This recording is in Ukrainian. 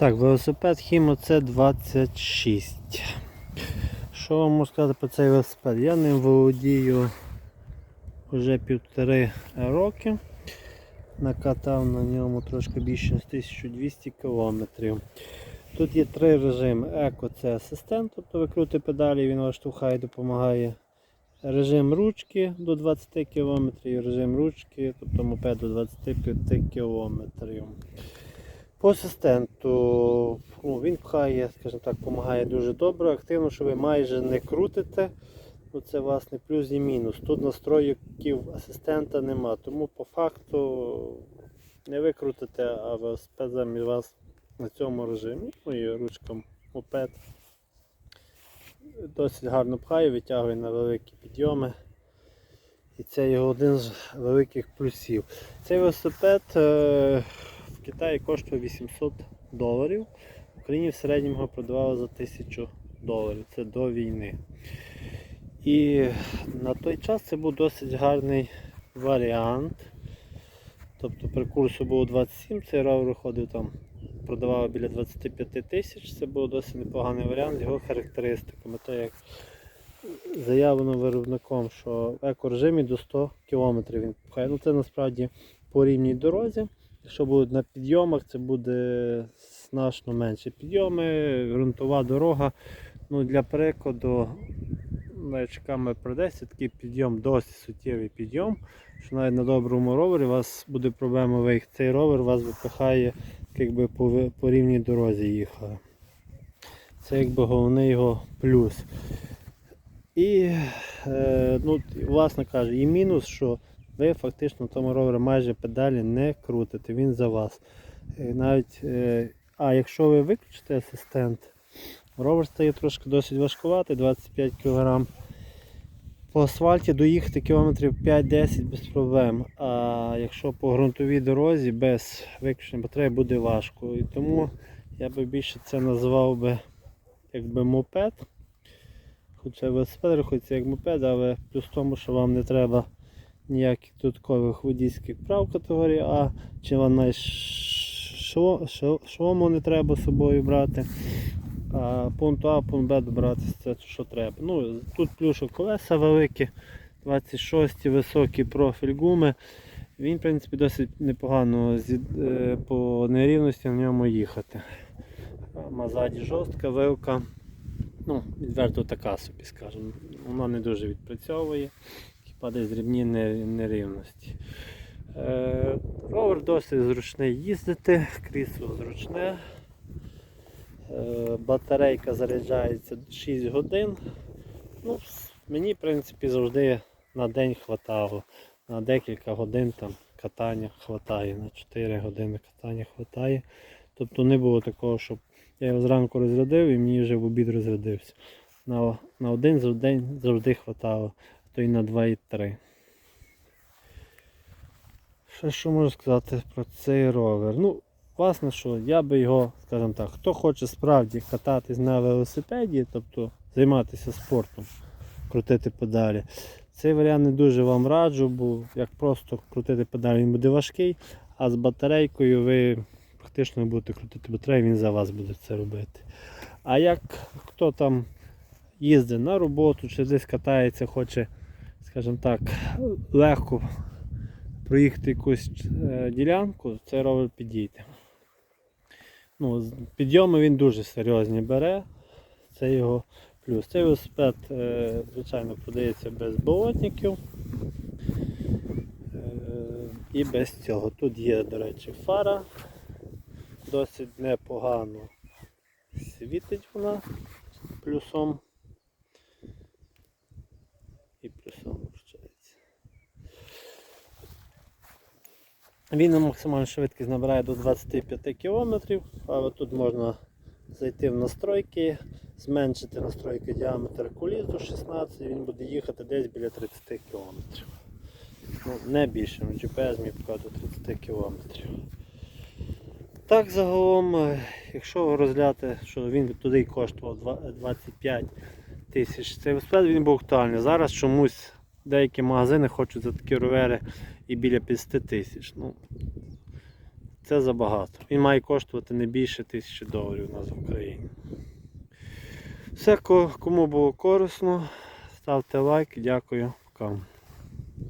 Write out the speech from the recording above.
Так, велосипед Himo C26. Що вам можу сказати про цей велосипед? Я ним володію вже півтори роки. Накатав на ньому трошки більше ніж 1200 км. Тут є три режими. Еко це асистент, тобто ви крутите педалі, він вас штовхає, допомагає. Режим ручки до 20 км, режим ручки, тобто мопед до 25 км. По асистенту ну, він пхає, скажімо так, допомагає дуже добре, активно, що ви майже не крутите. Ну, це власне плюс і мінус. Тут настройків асистента нема, тому по факту не ви крутите, а велосипед замість вас на цьому режимі. Ну і ручка мопед. Досить гарно пхає, витягує на великі підйоми. І це його один з великих плюсів. Цей велосипед е, Китаї коштує 800 доларів. В Україні в середньому його продавали за 1000 доларів. Це до війни. І на той час це був досить гарний варіант. Тобто при курсу було 27, цей ровер виходив там, продавали біля 25 тисяч. Це був досить непоганий варіант його характеристиками. То як заявлено виробником, що в екорежимі до 100 км він пхає. Ну це насправді по рівній дорозі. Якщо будуть на підйомах, це буде значно менше підйоми, ґрунтова дорога. Ну, Для прикладу, навіть чекаємо про 10, такий підйом, досить суттєвий підйом. Що навіть на доброму ровері у вас буде проблема виїхати. Цей ровер вас випихає, якби по, по рівній дорозі їхали. Це якби головний його плюс. І, е, ну, власне каже, і мінус, що ви фактично тому ровері майже педалі не крутите, він за вас. Е, Навіть, е, а якщо ви виключите асистент, ровер стає трошки досить важкуватий, 25 кг. По асфальті доїхати кілометрів 5-10 без проблем. А якщо по ґрунтовій дорозі без виключення батареї буде важко. І тому я би більше це назвав би якби мопед. Хоча велосипед рахується як мопед, але плюс в тому, що вам не треба ніяких додаткових водійських прав категорії А, чи шо- шолому не треба з собою брати. А пункт А, пункт Б добратися це що треба. Ну, тут плюс що колеса великі, 26 високий профіль гуми. Він, в принципі, досить непогано е, по нерівності на ньому їхати. А Ззаді жорстка вилка. Ну, відверто така собі, скажімо. Вона не дуже відпрацьовує, десь дрібні нерівності. Е, ровер досить зручний їздити, крісло зручне. Е, батарейка заряджається 6 годин. Ну, мені, в принципі, завжди на день хватало. На декілька годин там катання хватає, на 4 години катання хватає. Тобто не було такого, щоб я його зранку розрядив і мені вже в обід розрядився. На, на один день завжди а то й на 2 і 3. Ще що можу сказати про цей ровер? Ну, власне, що я би його, скажімо так, хто хоче справді кататись на велосипеді, тобто займатися спортом, крутити педалі. Цей варіант не дуже вам раджу, бо як просто крутити педалі, він буде важкий, а з батарейкою ви фактично будете крутити батарею, він за вас буде це робити. А як хто там їздить на роботу чи десь катається, хоче, скажімо так, легко проїхати якусь е, ділянку, цей ровер підійде. Ну, підйоми він дуже серйозні бере. Це його плюс. Цей велосипед, е, звичайно, продається без болотників. Е, і без цього. Тут є, до речі, фара. Досить непогано світить вона плюсом. Плюсом вручається. Він на максимальну швидкість набирає до 25 км, але тут можна зайти в настройки, зменшити настройки діаметр куліс до 16 він буде їхати десь біля 30 км. Ну, не більше, GPS мені показує 30 км. Так загалом, е, якщо розглядати, що він туди коштував два- 25 тисяч, цей велосипед він був актуальний. Зараз чомусь деякі магазини хочуть за такі ровери і біля 50 тисяч. Ну, це забагато. Він має коштувати не більше тисячі доларів у нас в Україні. Все, кому було корисно, ставте лайк. Дякую. Пока.